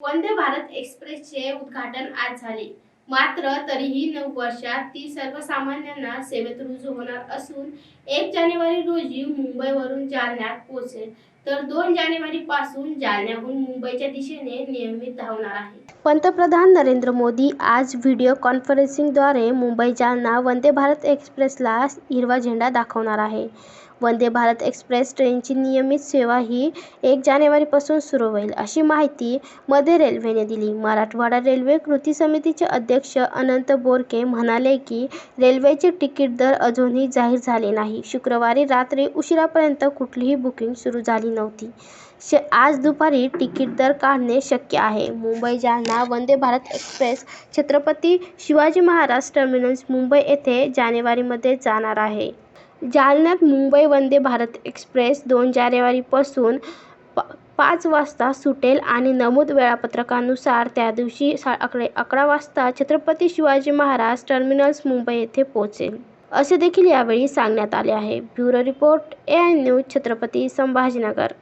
वंदे भारत एक्सप्रेसचे उद्घाटन आज झाले. मात्र तरीही नऊ वर्षात ती सर्वसामान्यांना सेवेत रुजू होणार असून एक जानेवारी रोजी मुंबईवरून जालन्यात पोहोचेल. तर दोन जानेवारी पासून जालन्याहून मुंबईच्या दिशेने नियमित धावणार आहे. पंतप्रधान नरेंद्र मोदी आज व्हिडिओ कॉन्फरन्सिंगद्वारे मुंबई जालना वंदे भारत एक्सप्रेसला हिरवा झेंडा दाखवणार आहे. वंदे भारत एक्सप्रेस ट्रेनची नियमित सेवा ही एक जानेवारीपासून सुरू होईल अशी माहिती मध्य रेल्वेने दिली. मराठवाडा रेल्वे कृती समितीचे अध्यक्ष अनंत बोरके म्हणाले की रेल्वेचे तिकीट दर अजूनही जाहीर झाले नाही. शुक्रवारी रात्री उशिरापर्यंत कुठलीही बुकिंग सुरू झाली नव्हती. श आज दुपारी तिकीट दर काढणे शक्य आहे. मुंबई जालना वंदे भारत एक्सप्रेस छत्रपती शिवाजी महाराज टर्मिनस मुंबई येथे जानेवारीमध्ये जाणार आहे. जालन्यात मुंबई वंदे भारत एक्सप्रेस दोन जानेवारीपासून पा पाच वाजता सुटेल आणि नमूद वेळापत्रकानुसार त्या दिवशी सा अकडे अकरा वाजता छत्रपती शिवाजी महाराज टर्मिनल्स मुंबई येथे पोहोचेल. असे देखील यावेळी सांगण्यात आले आहे. Bureau report A I news Chhatrapati Sambhajinagar.